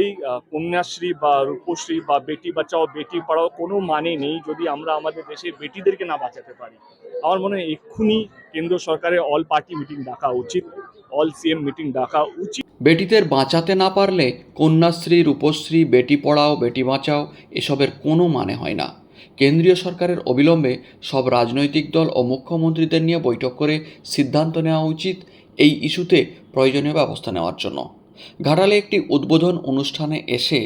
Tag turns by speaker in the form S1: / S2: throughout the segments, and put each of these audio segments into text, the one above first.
S1: এই কন্যাশ্রী বা রূপশ্রী বা বেটি বাঁচাও, বেটি পড়াও কোনো মানে নেই যদি আমরা আমাদের দেশে বেটিদেরকে না বাঁচাতে পারি। আমার মনে হয় এক্ষুনি কেন্দ্র সরকারের অল পার্টি মিটিং ডাকা উচিত, অল সিএম মিটিং ডাকা উচিত।
S2: বেটিদের বাঁচাতে না পারলে কন্যাশ্রী, রূপশ্রী, বেটি পড়াও, বেটি বাঁচাও, এসবের কোনো মানে হয় না। কেন্দ্রীয় সরকারের অবিলম্বে সব রাজনৈতিক দল ও মুখ্যমন্ত্রীদের নিয়ে বৈঠক করে সিদ্ধান্ত নেওয়া উচিত এই ইস্যুতে প্রয়োজনীয় ব্যবস্থা নেওয়ার জন্য। ঘাটালে একটি উদ্বোধন অনুষ্ঠানে এসে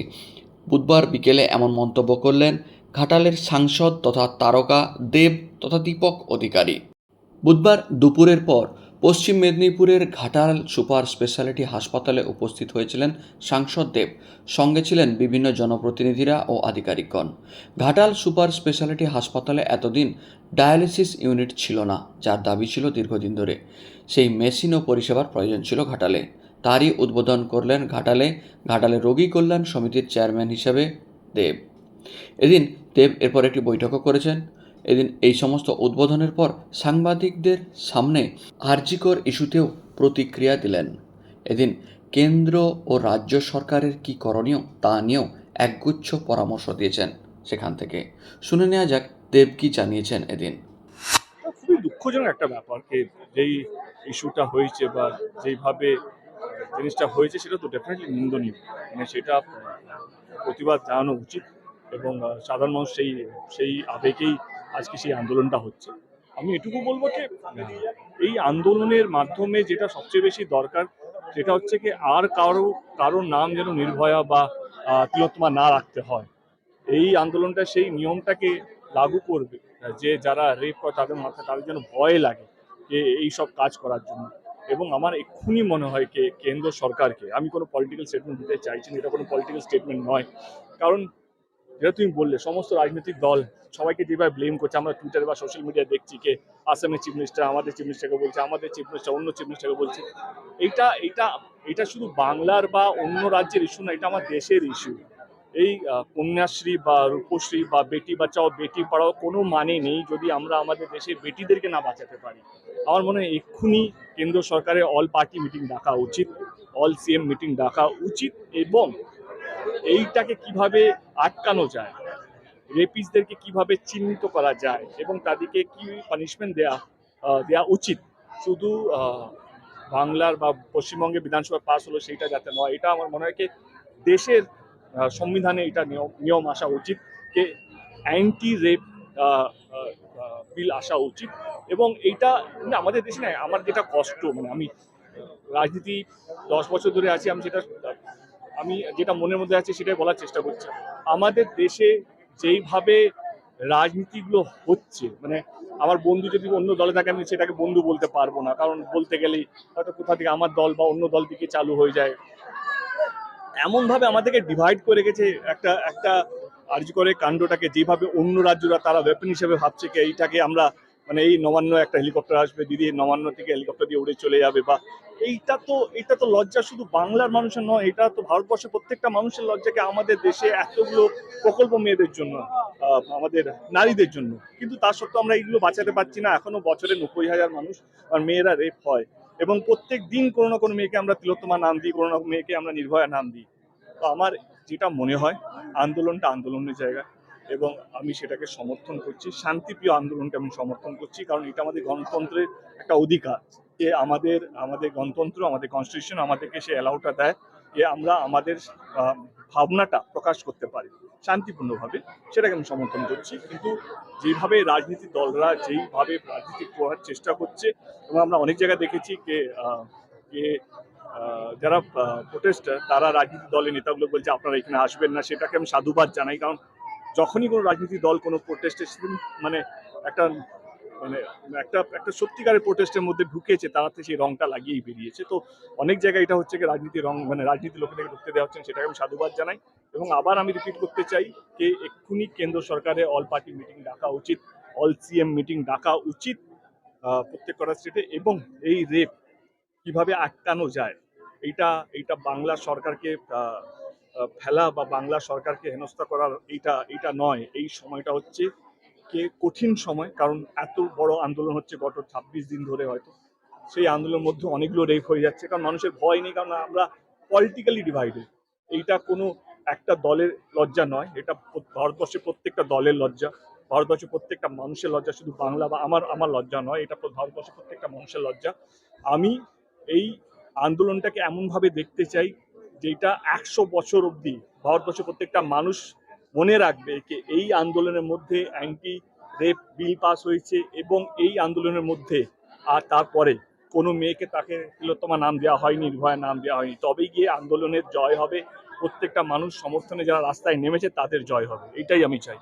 S2: বুধবার বিকেলে এমন মন্তব্য করলেন ঘাটালের সাংসদ তথা তারকা দেব তথা দীপক অধিকারী। বুধবার দুপুরের পর পশ্চিম মেদিনীপুরের ঘাটাল সুপার স্পেশালিটি হাসপাতালে উপস্থিত হয়েছিলেন সাংসদ দেব। সঙ্গে ছিলেন বিভিন্ন জনপ্রতিনিধিরা ও আধিকারিকগণ। ঘাটাল সুপার স্পেশালিটি হাসপাতালে এতদিন ডায়ালিসিস ইউনিট ছিল না, যার দাবি ছিল দীর্ঘদিন ধরে। সেই মেশিন ও পরিষেবার প্রয়োজন ছিল ঘাটালে। তারই উদ্বোধন করলেন ঘাটালে ঘাটালে রোগী কল্যাণ সমিতির চেয়ারম্যান হিসেবে দেব। এদিন দেব এরপর একটি বৈঠকও করেছেন। এদিন এই সমস্ত উদ্বোধনের পর সাংবাদিকদের সামনে আরজিকর ইস্যুতেও প্রতিক্রিয়া দিলেন। এদিন কেন্দ্র ও রাজ্য সরকারের কি করণীয় তা নিয়েও একগুচ্ছ পরামর্শ দিয়েছেন সেখান থেকে। শুনে নেওয়া যাক দেব কি জানিয়েছেন এদিন।
S1: খুবই দুঃখজনক একটা ব্যাপার যেই ইস্যুটা হয়েছে বা যেইভাবে জিনিসটা হয়েছে সেটা তো ডেফিনেটলি নিন্দনীয়। মানে সেটা প্রতিবাদ জানানো উচিত এবং সাধারণ মানুষ সেই সেই আবেগেই আজকে সেই আন্দোলনটা হচ্ছে। আমি এটুকু বলব যে, এই আন্দোলনের মাধ্যমে যেটা সবচেয়ে বেশি দরকার সেটা হচ্ছে কি আর কারও, কারোর নাম যেন নির্ভয়া বা তিলোত্তমা না রাখতে হয়। এই আন্দোলনটা সেই নিয়মটাকে লাগু করবে যে যারা রেপ করে তাদের মাথায়, তাদের যেন ভয় লাগে যে এই সব কাজ করার জন্য। এবং আমার এক্ষুনি মনে হয় যে কেন্দ্র সরকারকে। আমি কোনো পলিটিক্যাল স্টেটমেন্ট দিতে চাইছি না, এটা কোনো পলিটিক্যাল স্টেটমেন্ট নয়। কারণ, যেটা তুমি বললে, সমস্ত রাজনৈতিক দল সবাইকে যেভাবে ব্লেম করছে, আমরা টুইটারে বা সোশ্যাল মিডিয়ায় দেখছি কে, আসামের চিফ মিনিস্টার আমাদের চিফ মিনিস্টারকে বলছে, আমাদের চিফ মিনিস্টার অন্য চিফ মিনিস্টারকে বলছে। এইটা এটা এটা শুধু বাংলার বা অন্য রাজ্যের ইস্যু না, এটা আমার দেশের ইস্যু এই কন্যাশ্রী বা রূপশ্রী বা বেটি বাঁচাও, বেটি পড়াও কোনো মানে নেই যদি আমরা আমাদের দেশে বেটিদেরকে না বাঁচাতে পারি। আমার মনে হয় এক্ষুনি কেন্দ্র সরকারের অল পার্টি মিটিং ডাকা উচিত, অল সিএম মিটিং ডাকা উচিত এবং এইটাকে কীভাবে আটকানো যায়, রেপিসদেরকে কীভাবে চিহ্নিত করা যায় এবং তাদেরকে কি পানিশমেন্ট দেয়া দেয়া উচিত। শুধু বাংলার বা পশ্চিমবঙ্গে বিধানসভা পাস হলো সেইটা যাতে নয়, এটা আমার মনে হয় দেশের সংবিধানে এটা নিয়ম নিয়ম আসা উচিত যে অ্যান্টি রেপ বিল আসা উচিত। এবং এইটা মানে আমাদের দেশে না, আমার যেটা কষ্ট মানে আমি রাজনীতি দশ বছর ধরে আছি, আমি সেটা, আমি যেটা মনের মধ্যে আছে সেটাই বলার চেষ্টা করছি। আমাদের দেশে যেইভাবে রাজনীতিগুলো হচ্ছে মানে আমার বন্ধু যদি অন্য দলে থাকে, আমি সেটাকে বন্ধু বলতে পারব না। কারণ বলতে গেলেই হয়তো কোথা থেকে আমার দল বা অন্য দল দিকে চালু হয়ে যায়। এমন ভাবে আমাদেরকে ডিভাইড করে গেছে একটা একটা আর্জি করে কাণ্ডটাকে যেভাবে অন্য রাজ্যরা তারা ওয়েপন হিসেবে ভাবছে কি এইটাকে আমরা মানে এই নবান্ন একটা হেলিকপ্টার আসবে, দিদি নবান্ন থেকে হেলিকপ্টার দিয়ে উড়ে চলে যাবে বা এইটা তো এটা তো লজ্জা শুধু বাংলার মানুষের নয়, এটা তো ভারতবর্ষের প্রত্যেকটা মানুষের লজ্জাকে আমাদের দেশে এতগুলো প্রকল্প মেয়েদের জন্য আমাদের নারীদের জন্য? কিন্তু তা সত্ত্বেও আমরা এইগুলো বাঁচাতে পারছি না, এখনও বছরে নব্বই হাজার মানুষ আর মেয়েরা রেপ হয়। এবং প্রত্যেক দিন কোনো না কোনো মেয়েকে আমরা তিলোত্তমা নাম দিই, কোনো না মেয়েকে আমরা নির্ভয়া নাম দিই। তো আমার যেটা মনে হয়, আন্দোলনটা আন্দোলনের জায়গা এবং আমি সেটাকে সমর্থন করছি, শান্তিপ্রিয় আন্দোলনকে আমি সমর্থন করছি, কারণ এটা আমাদের গণতন্ত্রের একটা অধিকার। যে আমাদের আমাদের গণতন্ত্র, আমাদের কনস্টিটিউশন আমাদেরকে সে অ্যালাউটা দেয় যে আমরা আমাদের ভাবনাটা প্রকাশ করতে পারি। শান্তিপূর্ণভাবে সেটাকে আমি সমর্থন করছি। কিন্তু যেভাবে রাজনীতির দলরা যেইভাবে রাজনীতি করার চেষ্টা করছে এবং আমরা অনেক জায়গায় দেখেছি আহ, যে যারা প্রোটেস্টার তারা রাজনীতি দলের নেতাগুলো বলছে আপনারা এখানে আসবেন না। সেটাকে আমি সাধুবাদ জানাই। কারণ যখনই কোনো রাজনীতি দল কোনো প্রোটেস্টের মানে একটা মানে একটা একটা সত্যিকারের প্রোটেস্টের মধ্যে ঢুকেছে তারাতে সেই রংটা লাগিয়েই বেরিয়েছে। তো অনেক জায়গায় এটা হচ্ছে কি রাজনীতি রং মানে রাজনীতি লোকেদেরকে ঢুকতে দেওয়া হচ্ছে সেটাকে আমি সাধুবাদ জানাই। এবং আবার আমি রিপিট করতে চাই যে এক্ষুনি কেন্দ্র সরকারের অল পার্টি মিটিং ডাকা উচিত অল সিএম মিটিং ডাকা উচিত প্রত্যেক স্টেটে এবং এই রেপ কীভাবে আটকানো যায়, এইটা এইটা বাংলা সরকারকে ফেলা বা বাংলা সরকারকে হেনস্থা করার এইটা এইটা নয়, এই সময়টা হচ্ছে কে কঠিন সময়, কারণ এত বড় আন্দোলন হচ্ছে গত ছাব্বিশ দিন ধরে হয়তো, সেই আন্দোলনের মধ্যে অনেকগুলো রেপ হয়ে যাচ্ছে, কারণ মানুষের ভয় নেই, কারণ আমরা পলিটিক্যালি ডিভাইডেড এইটা কোনো একটা দলের লজ্জা নয়, এটা ভারতবর্ষের প্রত্যেকটা দলের লজ্জা। ভারতবর্ষের প্রত্যেকটা মানুষের লজ্জা, শুধু বাংলা বা আমার আমার লজ্জা নয়, এটা ভারতবর্ষের প্রত্যেকটা মানুষের লজ্জা। আমি এই আন্দোলনটাকে এমনভাবে দেখতে চাই, যেটা একশো বছর অবধি ভারতবর্ষের প্রত্যেকটা মানুষ মনে রাখবে যে এই আন্দোলনের মধ্যে অ্যান্টি রেপ বিল পাস হয়েছে এবং এই আন্দোলনের মধ্যে আর তারপরে কোনো মেয়েকে তাকে তিলোত্তমা নাম দেওয়া হয়নি, নির্ভয়া নাম দেওয়া হয়নি। তবেই গিয়ে আন্দোলনের জয় হবে। প্রত্যেকটা মানুষ সমর্থনে যারা রাস্তায় নেমেছে তাদের জয় হবে। এটাই আমি চাই।